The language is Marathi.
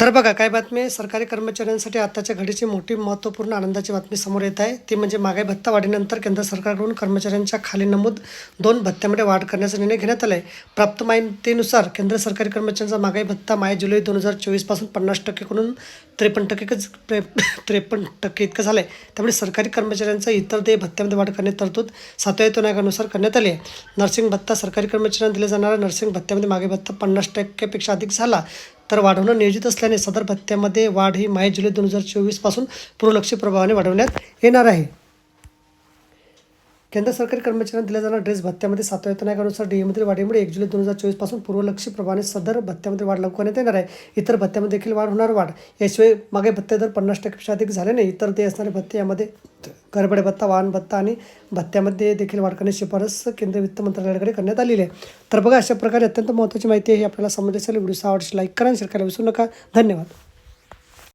तर बघा काय बातमी आहे? सरकारी कर्मचाऱ्यांसाठी आताच्या घडीची मोठी महत्त्वपूर्ण आनंदाची बातमी समोर येत आहे. ती म्हणजे महागाई भत्ता वाढीनंतर केंद्र सरकारकडून कर्मचाऱ्यांच्या खाली नमूद दोन भत्त्यामध्ये वाढ करण्याचा निर्णय घेण्यात आला आहे प्राप्त माहितीनुसार केंद्र सरकारी कर्मचाऱ्यांचा महागाई भत्ता माय जुलै दोन हजार चोवीसपासून पन्नास टक्केकडून त्रेपन्न टक्केच त्रेपन्न टक्के इतकं झालं आहे त्यामुळे सरकारी कर्मचाऱ्यांचा इतर देय भत्त्यामध्ये वाढ करण्यात तरतूद सातव्या वेतन आयोगानुसार करण्यात आली आहे. नर्सिंग भत्ता सरकारी कर्मचाऱ्यांना दिला जाणारा नर्सिंग भत्त्यामध्ये मागे भत्ता पन्नास टक्क्यापेक्षा अधिक झाला. तर वाढवणं नियोजित असल्याने सदर भत्त्यामध्ये वाढ ही माहे जुलै दोन हजार चोवीसपासून पूर्वलक्षी प्रभावाने वाढवण्यात येणार आहे. केंद्र सरकारी कर्मचाऱ्यांना दिल्या जाणाऱ्या ड्रेस भत्त्यामध्ये सातव्या वेतन आयोगानुसार डीएमधील वाढीमुळे एक जुलै दोन हजार चोवीसपासून पूर्वलक्षी प्रमाणे सदर भत्त्यामध्ये वाढ लागू करण्यात येणार आहे. इतर भत्त्यामध्ये देखील वाढ होणार. वाढ याशिवाय मागे भत्ते दर पन्नास टक्केपेक्षा अधिक झाल्याने इतर देय असणारे भत्ते यामध्ये गरबडे भत्ता वाहन भत्ता आणि भत्त्यामध्ये देखील वाढ करण्याची शिफारस केंद्रीय वित्त मंत्रालयाकडे करण्यात आलेली आहे. तर बघा अशा प्रकारे अत्यंत महत्त्वाची माहिती आहे ही आपल्याला समजली असेल. व्हिडिओ आवडशी लाईक करा शेअर करायला विसरू नका. धन्यवाद.